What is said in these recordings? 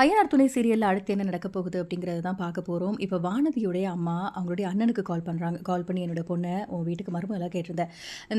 ஐயனார் துணை சீரியலில் அடுத்து என்ன நடக்க போகுது அப்படிங்கிறத தான் பார்க்க போகிறோம் இப்போ வானதியுடைய அம்மா அவங்களுடைய அண்ணனுக்கு கால் பண்ணுறாங்க கால் பண்ணி என்னோட பொண்ணை உன் வீட்டுக்கு மருமகளாக கேட்டிருந்தேன்.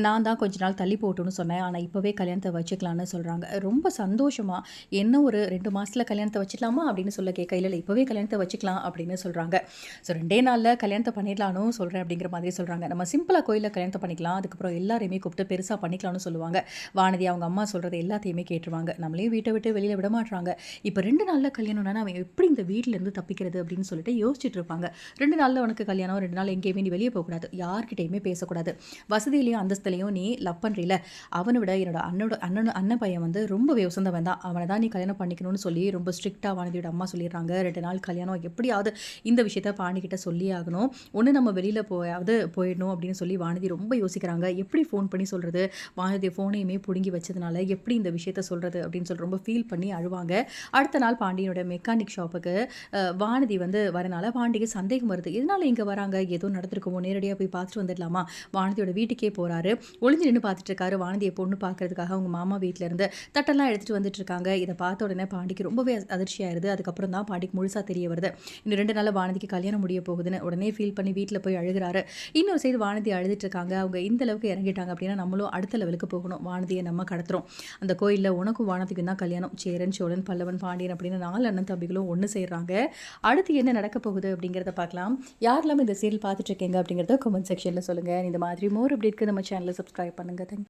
நான் தான் கொஞ்ச நாள் தள்ளி போட்டுன்னு சொன்னேன். ஆனால் இப்போவே கல்யாணத்தை வச்சுக்கலான்னு சொல்கிறாங்க ரொம்ப சந்தோஷமாக என்ன ஒரு ரெண்டு மாதத்தில் கல்யாணத்தை வச்சுக்கலாமா அப்படின்னு சொல்ல கேட்க இல்லை இப்போவே கல்யாணத்தை வச்சுக்கலாம் அப்படின்னு சொல்கிறாங்க ஸோ ரெண்டே நாளில் கல்யாணத்தை பண்ணிடலான்னு சொல்கிறேன் அப்படிங்கிற மாதிரி சொல்கிறாங்க நம்ம சிம்பிளாக கோயிலில் கல்யாணத்தை பண்ணிக்கலாம். அதுக்கப்புறம் எல்லாரையுமே கூப்பிட்டு பெருசாக பண்ணிக்கலாம்னு சொல்லுவாங்க. வானதி அவங்க அம்மா சொல்கிறது எல்லாத்தையுமே கேட்டுருவாங்க. நம்மளையும் வீட்டை விட்டு வெளியில் விட மாட்டுறாங்க இப்போ ரெண்டு நாளில் கல்யாணம்னா அவன் எப்படி இந்த வீட்டிலேருந்து தப்பிக்கிறது அப்படின்னு சொல்லிட்டு யோசிச்சுட்டு இருப்பாங்க. ரெண்டு நாளில் உனக்கு கல்யாணம் ரெண்டு நாள் எங்கேயுமே நீ வெளியே போகக்கூடாது. யார்கிட்டையுமே பேசக்கூடாது. வசதியிலையும் அந்தஸ்துலையும் நீ லவ் பண்ணுறீல அவனை விட என்னோட அண்ணனோட அண்ணன் அண்ணன் பையன் வந்து ரொம்ப உசந்தவன் தான். அவனை தான் நீ கல்யாணம் பண்ணிக்கணும்னு சொல்லி ரொம்ப ஸ்ட்ரிக்டாக வானதியோட அம்மா சொல்லிடுறாங்க. ரெண்டு நாள் கல்யாணம் எப்படியாவது இந்த விஷயத்த பாண்டிக்கிட்ட சொல்லி ஆகணும். ஒன்று நம்ம வெளியில் போயாவது போயிடணும் அப்படின்னு சொல்லி வானதி ரொம்ப யோசிக்கிறாங்க. எப்படி ஃபோன் பண்ணி சொல்கிறது வானதி ஃபோனையுமே பிடுங்கி வச்சதுனால எப்படி இந்த விஷயத்த சொல்கிறது அப்படின்னு சொல்லி ரொம்ப ஃபீல் பண்ணி அழுவாங்க. அடுத்த நாள் பாண்டியனோட மெக்கானிக் ஷாப்புக்கு வானதி வந்து வரனால பாண்டிக்கு சந்தேகம் வருது. இதனால இங்கே வராங்க? ஏதோ நடந்திருக்குமோ? நேரடியாக போய் பார்த்துட்டு வந்துடலாமா? வானதியோட வீட்டுக்கே போகிறாரு ஒளிஞ்சு நின்று பார்த்துட்டு இருக்காரு வானதியை பொண்ணு பார்க்கறதுக்காக அவங்க மாமா வீட்டிலேருந்து தட்டெல்லாம் எடுத்துகிட்டு வந்துட்டு இருக்காங்க இதை பார்த்த உடனே பாண்டிக்கு ரொம்பவே அதிர்ச்சியாயிருது. அதுக்கப்புறம் தான் பாண்டிக்கு முழுசாக தெரிய வருது. இன்னும் ரெண்டு நாள் வானதிக்கு கல்யாணம் முடிய போகுதுன்னு உடனே ஃபீல் பண்ணி வீட்டில் போய் அழுகிறாரு. இன்னொரு சைடு வானதி அழுதுட்டு இருக்காங்க அவங்க இந்த அளவுக்கு இறங்கிட்டாங்க அப்படின்னா நம்மளும் அடுத்த லெவலுக்கு போகணும். வானதியை நம்ம கடத்துறோம். அந்த கோயிலில் உனக்கும் வானதிக்கும் தான் கல்யாணம். சேரன் சோழன் பல்லவன் பாண்டியன் அப்படின்னு நாலு அண்ணன் தம்பிகளும் ஒன்று செய்கிறாங்க அடுத்து என்ன நடக்க போகுது அப்படிங்கிறத பார்க்கலாம். யாரெல்லாம் இந்த சீரியல் பார்த்துட்ருக்கீங்க அப்படிங்கிறத கமெண்ட் செக்ஷனில் சொல்லுங்கள் இந்த மாதிரி மோர் அப்டேட்க்கு நம்ம சேனலை சப்ஸ்கிரைப் பண்ணுங்கள் தேங்க்